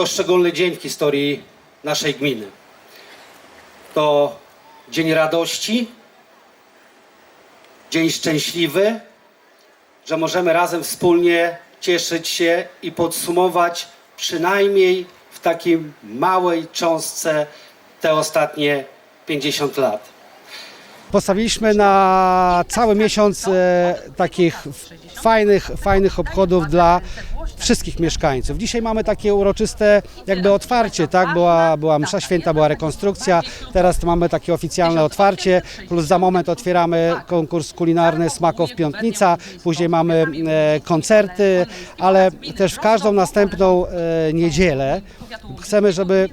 to szczególny dzień w historii naszej gminy. To dzień radości, dzień szczęśliwy, że możemy razem wspólnie cieszyć się i podsumować przynajmniej w takiej małej cząstce te ostatnie 50 lat. Postawiliśmy na cały miesiąc e, takich fajnych, fajnych obchodów dla wszystkich mieszkańców. Dzisiaj mamy takie uroczyste jakby otwarcie, tak? Była, była msza święta, była rekonstrukcja, teraz mamy takie oficjalne otwarcie, plus za moment otwieramy konkurs kulinarny Smakow Piątnica, później mamy e, koncerty, ale też w każdą następną e, niedzielę chcemy, żeby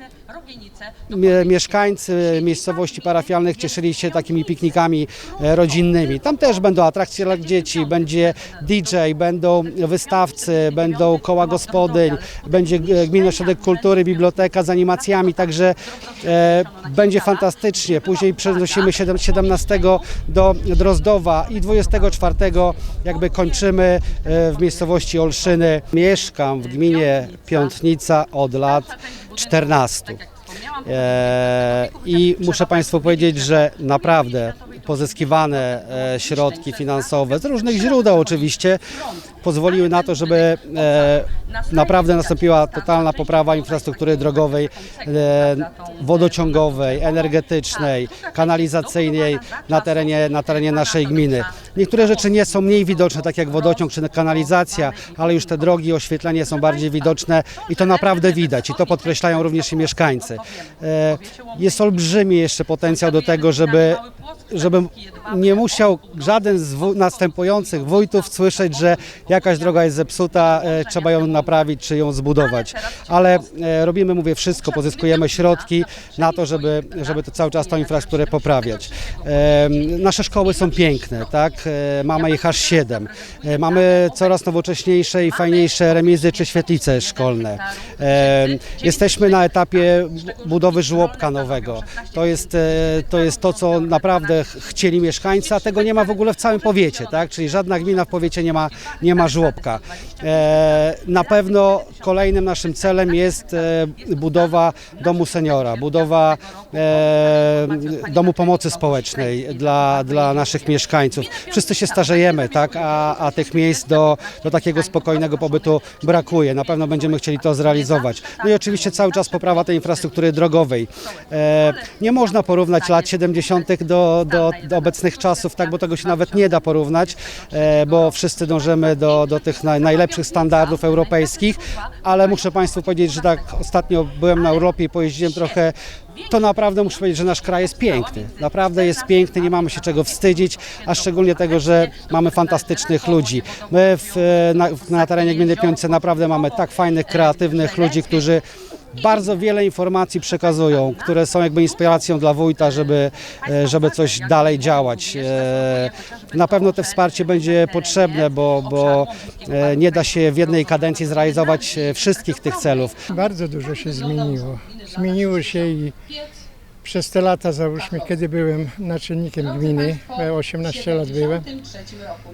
mieszkańcy miejscowości parafialnych cieszyli się takimi piknikami e, rodzinnymi. Tam też będą atrakcje dla dzieci, będzie DJ, będą wystawcy, będą koła gospodyń, będzie Gminny Ośrodek Kultury, biblioteka z animacjami, także e, będzie fantastycznie. Później przenosimy siedem- 17 do Drozdowa i 24 jakby kończymy e, w miejscowości Olszyny. Mieszkam w gminie Piątnica od lat 14. I muszę Państwu powiedzieć, że naprawdę pozyskiwane e, środki finansowe z różnych źródeł oczywiście pozwoliły na to, żeby e, naprawdę nastąpiła totalna poprawa infrastruktury drogowej, e, wodociągowej, energetycznej, kanalizacyjnej na terenie, na terenie naszej gminy. Niektóre rzeczy nie są mniej widoczne, tak jak wodociąg czy kanalizacja, ale już te drogi, oświetlenie są bardziej widoczne i to naprawdę widać i to podkreślają również i mieszkańcy. E, Jest olbrzymi jeszcze potencjał do tego, żeby żeby nie musiał żaden z następujących wójtów słyszeć, że jakaś droga jest zepsuta, e, trzeba ją naprawić czy ją zbudować. Ale e, robimy, mówię, wszystko, pozyskujemy środki na to, żeby, żeby to cały czas tą infrastrukturę poprawiać. Nasze szkoły są piękne, tak? E, Mamy ich aż siedem. E, Mamy coraz nowocześniejsze i fajniejsze remizy czy świetlice szkolne. Jesteśmy na etapie budowy żłobka nowego. To jest, e, to jest to, co naprawdę ch- chcieli mieszkańcy, a tego nie ma w ogóle w całym powiecie, tak? Czyli żadna gmina w powiecie nie ma, nie ma żłobka. Na pewno kolejnym naszym celem jest budowa domu seniora, budowa e, domu pomocy społecznej dla, dla naszych mieszkańców. Wszyscy się starzejemy, tak? A, a tych miejsc do, do takiego spokojnego pobytu brakuje. Na pewno będziemy chcieli to zrealizować. No i oczywiście cały czas poprawa tej infrastruktury drogowej. E, nie można porównać lat 70. Do, do, do obecnych czasów, tak, bo tego się nawet nie da porównać, e, bo wszyscy dążymy do, do tych naj, najlepszych standardów europejskich, ale muszę Państwu powiedzieć, że tak ostatnio byłem na Europie i pojeździłem trochę to naprawdę muszę powiedzieć, że nasz kraj jest piękny. Naprawdę jest piękny, nie mamy się czego wstydzić, a szczególnie tego, że mamy fantastycznych ludzi. My w, na, na terenie gminy Piątce naprawdę mamy tak fajnych, kreatywnych ludzi, którzy bardzo wiele informacji przekazują, które są jakby inspiracją dla wójta, żeby, e, żeby coś dalej działać. E, Na pewno to wsparcie będzie potrzebne, bo, bo e, nie da się w jednej kadencji zrealizować wszystkich tych celów. Bardzo dużo się zmieniło. Zmieniło się i przez te lata, załóżmy, kiedy byłem naczelnikiem gminy, bo ja 18 lat byłem,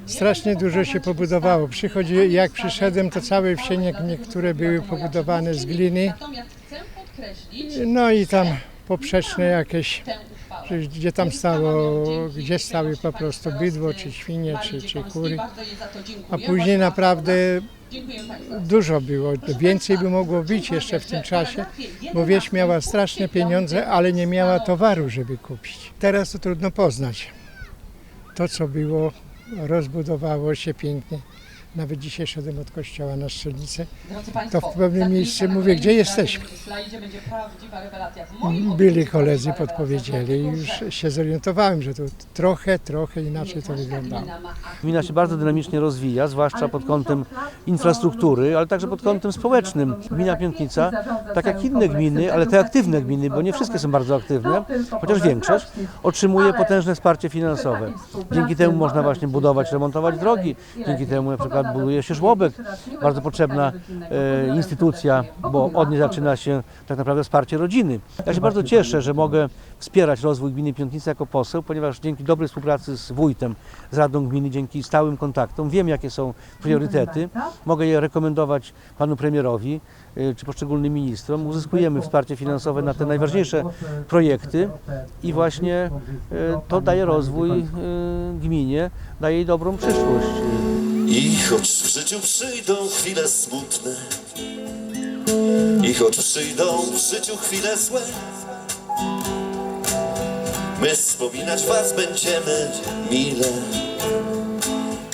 strasznie dużo się pobudowało. Przychodzi, jak przyszedłem, to całe wsie nie- niektóre były pobudowane z gliny, no i tam poprzeczne jakieś, że gdzie tam stało, gdzie stały po prostu bydło, czy świnie, czy, czy kury. A później naprawdę dużo było, więcej by mogło być jeszcze w tym czasie, bo wieś miała straszne pieniądze, ale nie miała towaru, żeby kupić. Teraz to trudno poznać. To, co było, rozbudowało się pięknie. Nawet dzisiaj szedłem od kościoła na strzelnicę, to w pewnym miejscu mówię, gdzie jesteśmy. Byli koledzy, podpowiedzieli i już się zorientowałem, że to trochę, trochę inaczej to wyglądało. Gmina się bardzo dynamicznie rozwija, zwłaszcza pod kątem infrastruktury, ale także pod kątem społecznym. Gmina Piątnica, tak jak inne gminy, ale te aktywne gminy, bo nie wszystkie są bardzo aktywne, chociaż większość, otrzymuje potężne wsparcie finansowe. Dzięki temu można właśnie budować, remontować drogi, dzięki temu na przykład przykład buduje się żłobek, bardzo potrzebna e, instytucja, bo od niej zaczyna się tak naprawdę wsparcie rodziny. Ja się bardzo cieszę, że mogę wspierać rozwój gminy Piątnica jako poseł, ponieważ dzięki dobrej współpracy z wójtem, z Radą Gminy, dzięki stałym kontaktom wiem, jakie są priorytety. Mogę je rekomendować panu premierowi y, czy poszczególnym ministrom. Uzyskujemy wsparcie finansowe na te najważniejsze projekty i właśnie y, to daje rozwój y, gminie, daje jej dobrą przyszłość. I choć w życiu przyjdą chwile smutne I choć przyjdą w życiu chwile złe My wspominać was będziemy mile.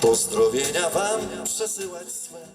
Pozdrowienia wam przesyłać swe